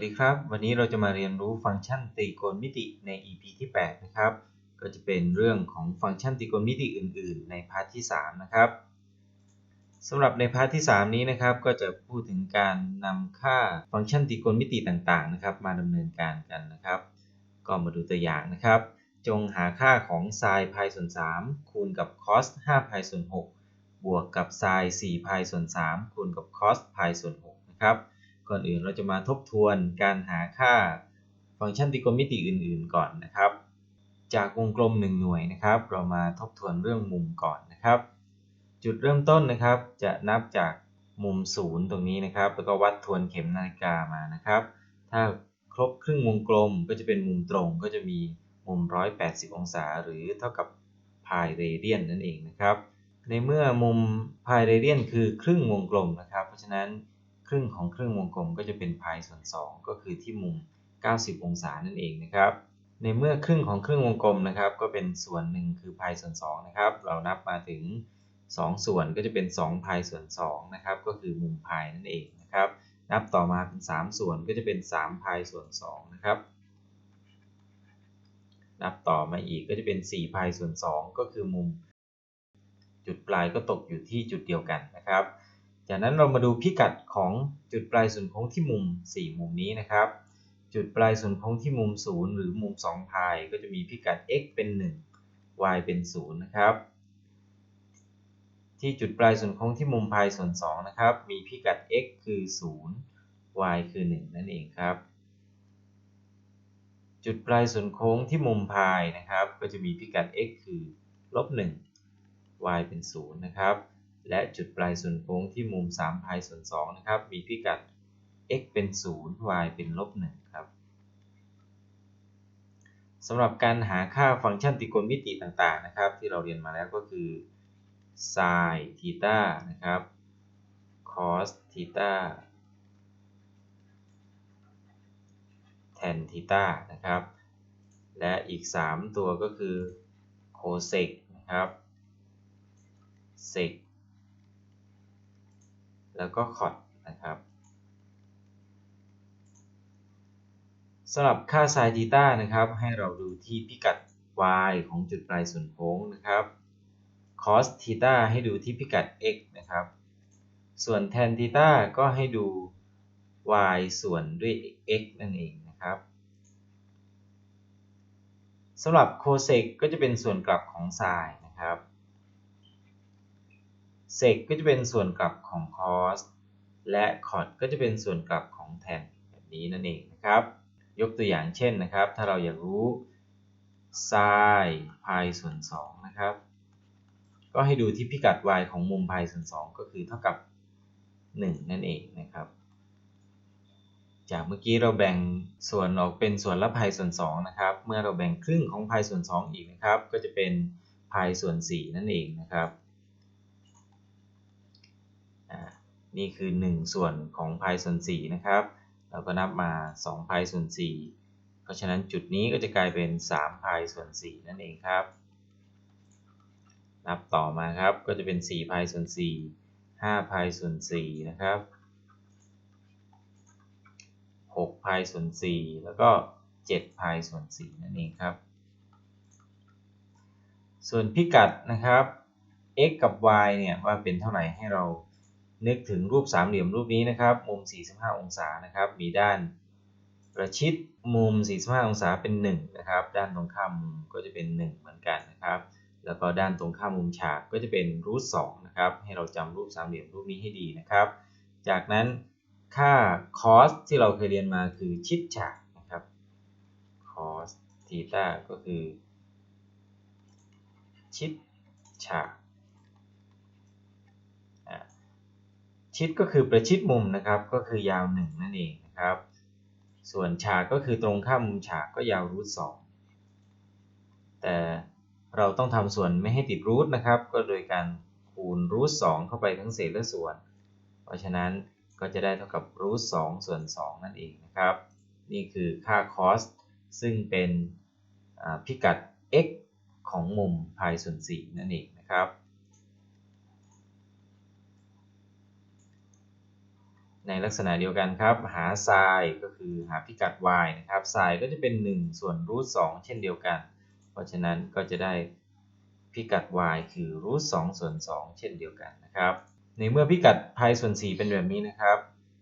สดีครับ วันนี้เราจะมาเรียนรู้ฟังก์ชันตรีโกณมิติใน EP ที่ 8 นะครับ ก็จะเป็นเรื่องของฟังก์ชันตรีโกณมิติอื่น ๆ ในพาร์ทที่ 3 นะครับสำหรับในพาร์ทที่ 3 นี้นะครับ ก็จะพูดถึงการนำค่าฟังก์ชันตรีโกณมิติต่าง ๆ นะครับ มาดำเนินการกันนะครับ ก็มาดูตัวอย่างนะครับ จงหาค่าของไซน์พส่วน 3 คูณกับคอส5พายส่วน 6 บวกกับไซน์4พายส่วน 3 คูณกับคอสพายส่วน 6 นะครับ ก่อนอื่นเราจะมาทบทวนการหาค่าฟังก์ชันตรีโกณมิติอื่น ๆ ก่อนนะครับ จากวงกลม 1 หน่วยนะครับ เรามาทบทวนเรื่องมุมก่อนนะครับ จุดเริ่มต้นนะครับ จะนับจากมุม 0 ตรงนี้นะครับ แล้วก็วัดทวนเข็มนาฬิกามานะครับ ถ้าครบครึ่งวงกลมก็จะเป็นมุมตรงก็จะมีมุม 180 องศา หรือเท่ากับพายเรเดียนนั่นเองนะครับ ในเมื่อมุมพายเรเดียนคือครึ่งวงกลมนะครับ เพราะฉะนั้น ครึ่งของครึ่งวงกลมก็จะเป็นพายส่วน 2 ก็คือที่มุม 90 องศานั่นเองนะครับ ในเมื่อครึ่งของครึ่งวงกลมนะครับ ก็เป็นส่วนหนึ่งคือพายส่วน2นะครับ เรานับมาถึง 2 ส่วนก็จะเป็น2พายส่วน2นะครับ ก็คือมุมพายนั่นเองนะครับ นับต่อมาเป็น 3 ส่วนก็จะเป็น3พายส่วน2นะครับ นับต่อมาอีกก็จะเป็น4พายส่วน2ก็คือมุม จุดปลายก็ตกอยู่ที่จุดเดียวกันนะครับ จากนั้นเรามาดูพิกัดของจุดปลายศูนย์โค้งที่มุม 4 มุมนี้นะครับ จุดปลายศูนย์โค้งที่มุม 0 หรือมุม2พายก็จะมีพิกัด x เป็น 1 y เป็น 0 นะครับ ที่จุดปลายศูนย์โค้งที่มุมพายส่วน2นะครับ มีพิกัด x คือ 0 y คือ 1 นั่นเองครับ จุดปลายศูนย์โค้งที่มุมพายนะครับ ก็จะมีพิกัด x คือลบ1 y เป็น 0 นะครับ และจุดปลายส่วนโค้งที่มุม3พายส่วน2นะครับ มีพิกัด x เป็น 0 y เป็นลบ1ครับสำหรับการหาค่าฟังก์ชันตรีโกณมิติต่างๆนะครับ ที่เราเรียนมาแล้วก็คือ sin ทีตานะครับ cos ทีตา tan ทีตานะครับ และอีก 3 ตัวก็คือ cosec นะครับ sec แล้วก็คอร์ดนะครับสำหรับค่าไซน์ทีต้านะครับ ให้เราดูที่พิกัด y ของจุดปลายส่วนโค้งนะครับ cos ทีต้าให้ดูที่พิกัด x นะครับ ส่วน tan ทีต้าก็ให้ดู y ส่วนด้วย x นั่นเองนะครับสำหรับ cosec ก็จะเป็นส่วนกลับของไซน์นะครับ เซกก็จะเป็นส่วนกลับของ cos และคอ d ก็จะเป็นส่วนกลับของ tan แบบนี้นั่นเองนะครับ ยกตัวอย่างเช่นนะครับ ถ้าเราอยากรู้ sin พายส่วน2นะครับ ก็ให้ดูที่พิกัด y ของมุมพายส่วน2ก็คือเท่ากับ 1 นั่นเองนะครับ จากเมื่อกี้เราแบ่งส่วนออกเป็นส่วนละพายส่วน2นะครับ เมื่อเราแบ่งครึ่งของพายส่วน2อีกนะครับ ก็จะเป็นพายส่วน4นั่นเองนะครับ นี่คือ 1 ส่วนของพายส่วน4นะครับเราก็นับมา2พายส่วน4เพราะฉะนั้นจุดนี้ก็จะกลายเป็น3พายส่วน4นั่นเองครับ นับต่อมาครับก็จะเป็น4พายส่วน4 5พายส่วน4นะครับ6พายส่วน4แล้วก็7พายส่วน4นั่นเองครับ ส่วนพิกัดนะครับ x กับ y เนี่ยว่าเป็นเท่าไหร่ให้เรา นึกถึงรูปสามเหลี่ยมรูปนี้นะครับ มุม 45 องศานะครับ มีด้านประชิดมุม 45 องศาเป็น 1 นะครับ ด้านตรงข้ามมุมก็จะเป็น 1 เหมือนกันนะครับ แล้วก็ด้านตรงข้ามมุมฉากก็จะเป็นรูท2นะครับ ให้เราจำรูปสามเหลี่ยมรูปนี้ให้ดีนะครับ จากนั้นค่า cos ที่เราเคยเรียนมาคือชิดฉากนะครับ cos ทีตาก็คือ ชิดฉาก ชิดก็คือประชิดมุมนะครับ ก็คือยาว 1 นั่นเองนะครับ ส่วนฉากก็คือตรงข้ามมุมฉากก็ยาวรูทสองแต่เราต้องทำส่วนไม่ให้ติดรูทนะครับ ก็โดยการคูณรูทสองเข้าไปทั้งเศษและส่วน เพราะฉะนั้นก็จะได้เท่ากับรูทสองส่วน2นั่นเองนะครับ นี่คือค่า cos ซึ่งเป็นพิกัด x ของมุมพายส่วน4นั่นเองนะครับ ในลักษณะเดียวกันครับ หาไซน์ก็คือหาพิกัด y นะครับไซน์ก็จะเป็น 1 ส่วนรูท2เช่นเดียวกัน เพราะฉะนั้นก็จะได้พิกัด y คือรูท2ส่วน 2 เช่นเดียวกันนะครับ ในเมื่อพิกัดพายส่วน 4 เป็นแบบนี้นะครับ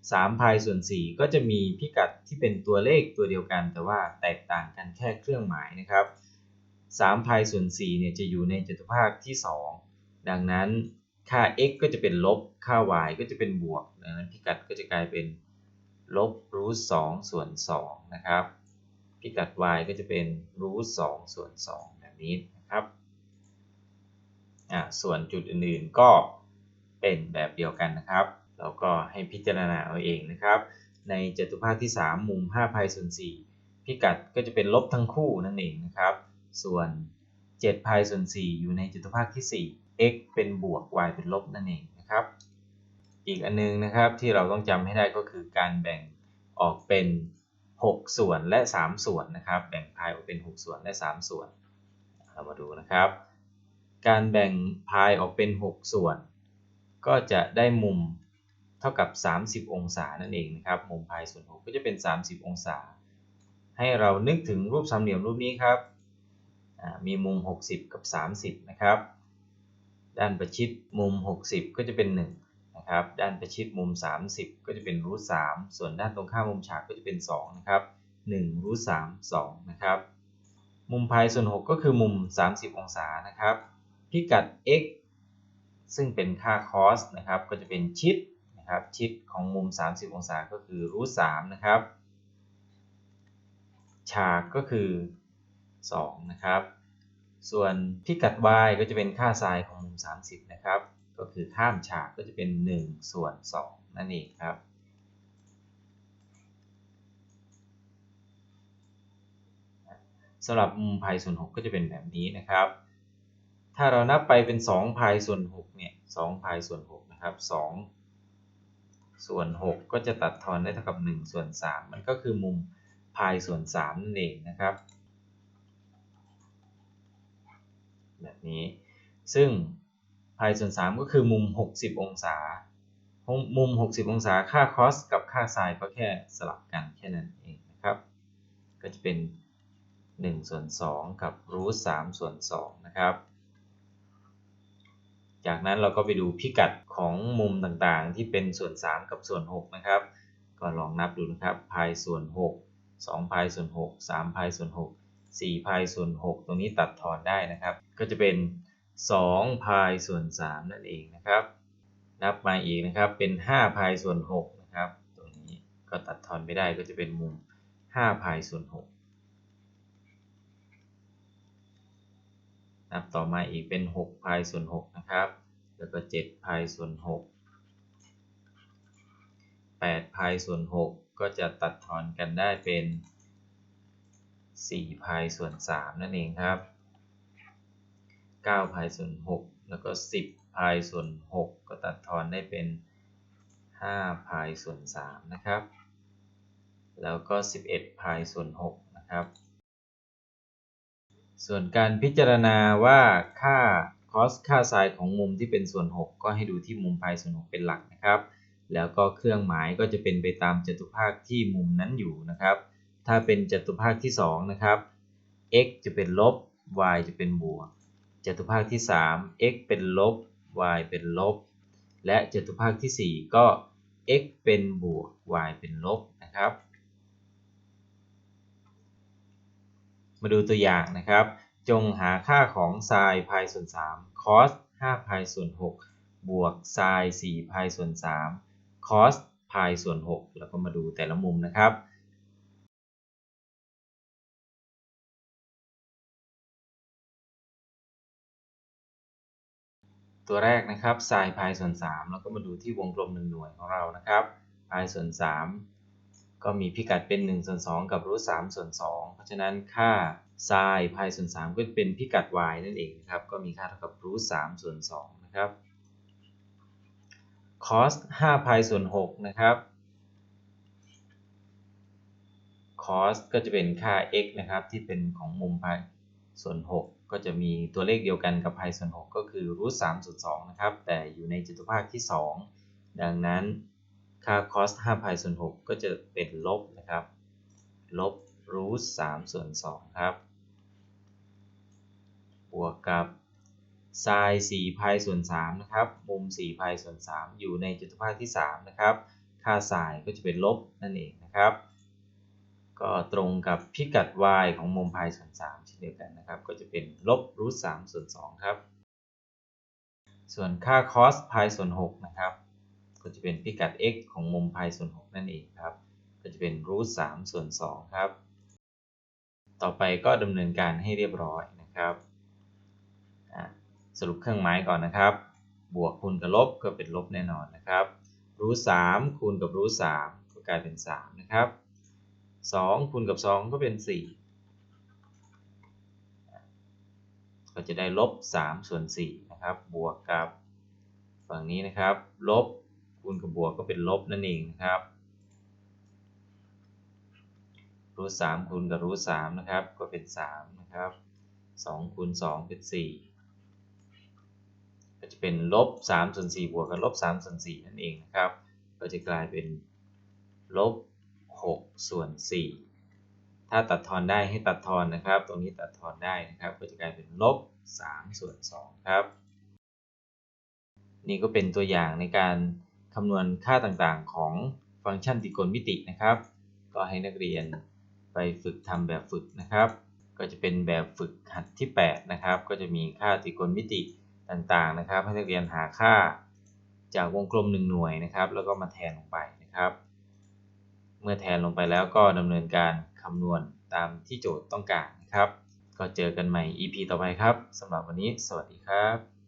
3พายส่วน 4 ก็จะมีพิกัดที่เป็นตัวเลขตัวเดียวกัน แต่ว่าแตกต่างกันแค่เครื่องหมายนะครับ3พายส่วน4เนี่ยจะอยู่ในจตุภาคที่ 2 ดังนั้น ค่า x ก็จะเป็นลบ ค่า y ก็จะเป็นบวก ดังนั้นพิกัดก็จะกลายเป็นลบรูท2ส่วน2นะครับ พิกัด y ก็จะเป็นรูท2ส่วน2แบบนี้นะครับอ่าส่วนจุดอื่นๆก็เป็นแบบเดียวกันนะครับ เราก็ให้พิจารณาเอาเองนะครับ ในจตุภาคที่ 3 มุม5พายส่วน4พิกัดก็จะเป็นลบทั้งคู่นั่นเองนะครับ ส่วน7พายส่วน4อยู่ในจตุภาคที่ 4 x เป็นบวก y เป็นลบนั่นเองนะครับ อีกอันนึงนะครับที่เราต้องจำให้ได้ก็คือการแบ่งออกเป็น 6 ส่วนและ 3 ส่วนนะครับ แบ่งพายออกเป็น 6 ส่วนและ 3 ส่วน เรามาดูนะครับ การแบ่งพายออกเป็น 6 ส่วน ก็จะได้มุมเท่ากับ 30 องศานั่นเองนะครับ มุมพายส่วน 6 ก็จะเป็น 30 องศา ให้เรานึกถึงรูปสามเหลี่ยมรูปนี้ครับ มีมุม 60 กับ 30 นะครับ ด้านประชิดมุม 60 ก็จะเป็น 1 นะครับ ด้านประชิดมุม 30 ก็จะเป็นรูท3ส่วนด้านตรงข้ามมุมฉากก็จะเป็น 2 นะครับ1รูท3 2นะครับ มุมพายส่วน 6 ก็คือมุม 30 องศานะครับ พิกัด x ซึ่งเป็นค่า cos นะครับ ก็จะเป็นชิดนะครับ ชิดของมุม 30 องศาก็คือรูท3นะครับ ฉากก็คือ 2 นะครับ ส่วนพิกัด y ก็จะเป็นค่าไซน์ของมุม 30 นะครับ ก็คือข้ามฉากก็จะเป็น 1 ส่วน 2 นั่นเองครับ สำหรับมุมพายส่วน 6 ก็จะเป็นแบบนี้นะครับ ถ้าเรานับไปเป็น2พายส่วน6เนี่ย2พายส่วน6นะครับ2ส่วน 6 ก็จะตัดทอนได้เท่ากับ 1 ส่วน 3 มันก็คือมุมพายส่วน3นั่นเองนะครับ แบบนี้ ซึ่งพายส่วน 3 ก็คือมุม 60 องศา มุม 60 องศาค่าคอสกับค่าไซน์ก็แค่สลับกันแค่นั้นเองนะครับ ก็จะเป็น1ส่วน2กับรูท3ส่วน2นะครับ จากนั้นเราก็ไปดูพิกัดของมุมต่างๆ ที่เป็นส่วน 3 กับส่วน 6 นะครับ ก็ลองนับดูนะครับพายส่วน 6 2พายส่วน 6 3พายส่วน 6 4พายส่วน6ตรงนี้ตัดทอนได้นะครับ ก็จะเป็น2พายส่วน3นั่นเองนะครับ นับมาอีกนะครับเป็น5พายส่วน6นะครับ ตรงนี้ก็ตัดทอนไม่ได้ก็จะเป็นมุม5พายส่วน6นับต่อมาอีกเป็น6พายส่วน6นะครับ แล้วก็7พายส่วน6 8พายส่วน 6 ก็จะตัดทอนกันได้เป็น 4พายส่วน 3 นั่นเองครับ 9พายส่วน 6 แล้วก็ 10พายส่วน 6 ก็ตัดทอนได้เป็น 5พายส่วน 3 นะครับ แล้วก็ 11พายส่วน 6 นะครับ ส่วนการพิจารณาว่าค่า cos ค่าไซน์ของมุมที่เป็นส่วน 6 ก็ให้ดูที่มุมพายส่วน 6 เป็นหลักนะครับ แล้วก็เครื่องหมายก็จะเป็นไปตามจตุภาคที่มุมนั้นอยู่นะครับ ถ้าเป็นจตุภาคที่2นะครับ x จะเป็นลบ y จะเป็นบวกจตุภาคที่ 3 x เป็นลบ y เป็นลบ และจตุภาคที่ 4 ก็ x เป็นบวก y เป็นลบนะครับ มาดูตัวอย่างนะครับ จงหาค่าของไซน์พายส่วน3 cos 5พายส่วน6บวกไซน์4พายส่วน3 cos พายส่วน6แล้วก็มาดูแต่ละมุมนะครับ ตัวแรกนะครับไซน์พายส่วน 3 แล้วก็มาดูที่วงกลม1หน่วยของเรานะครับพายส่วน 3 ก็มีพิกัดเป็น1ส่วน2กับรูท3ส่วน2เพราะฉะนั้นค่าไซน์พายส่วน 3 ก็เป็นพิกัด y นั่นเองนะครับ ก็มีค่าเท่ากับรูท3ส่วน2นะครับ cos 5พายส่วน6นะครับ cos ก็จะเป็นค่า x นะครับที่เป็นของมุมพายส่วน 6 ก็จะมีตัวเลขเดียวกันกับพายส่วน6ก็คือรูท3ส่วน2นะครับ แต่อยู่ในจตุภาคที่ 2 ดังนั้นค่า cos 5 pi ส่วน6ก็จะเป็นลบนะครับ ลบ root 3ส่วน2ครับ บวกกับ sin 4 pi ส่วน3นะครับ มุม4 pi ส่วน3อยู่ในจตุภาคที่ 3 นะครับ ค่า sin ก็จะเป็นลบนั่นเองนะครับ ก็ตรงกับพิกัด y ของมุม pi ส่วน3เช่นเดียวกันนะครับ ก็จะเป็นลบ root 3ส่วน2ครับ ส่วนค่า cos pi ส่วน6นะครับ ก็จะเป็นพิกัด x ของมุม pi ส่วน6นั่นเองครับ ก็จะเป็น root 3ส่วน2ครับ ต่อไปก็ดำเนินการให้เรียบร้อยนะครับสรุปเครื่องหมายก่อนนะครับ บวกคูณกับลบก็เป็นลบแน่นอนนะครับรูทสามคูณกับรูทสามก็กลายเป็น 3 นะครับ 2 คูณกับ 2 ก็เป็น 4 ก็จะได้ลบ 3 ส่วน 4 นะครับ บวกกับฝั่งนี้นะครับ ลบคูณกับบวกก็เป็นลบนั่นเองนะครับรูทสามคูณกับรูทสามนะครับ ก็เป็น3นะครับ2คูณ2เป็น4ก็จะเป็นลบ3ส่วน4บวกกับลบ3ส่วน4นั่นเองนะครับ ก็จะกลายเป็นลบ 6 ส่วน 4 ถ้าตัดทอนได้ให้ตัดทอนนะครับ ตรงนี้ตัดทอนได้นะครับ ก็จะกลายเป็นลบ 3 ส่วน 2 ครับ นี่ก็เป็นตัวอย่างในการคำนวณค่าต่างๆ ของฟังก์ชันตรีโกณมิตินะครับ ก็ให้นักเรียนไปฝึกทำแบบฝึกนะครับ ก็จะเป็นแบบฝึกหัดที่ 8 นะครับ ก็จะมีค่าตรีโกณมิติต่างๆนะครับ ให้นักเรียนหาค่าจากวงกลม 1 หน่วยนะครับ แล้วก็มาแทนลงไปนะครับ เมื่อแทนลงไปแล้วก็ดำเนินการคำนวณตามที่โจทย์ต้องการนะครับ ก็เจอกันใหม่ EP ต่อไปครับสำหรับวันนี้ สวัสดีครับ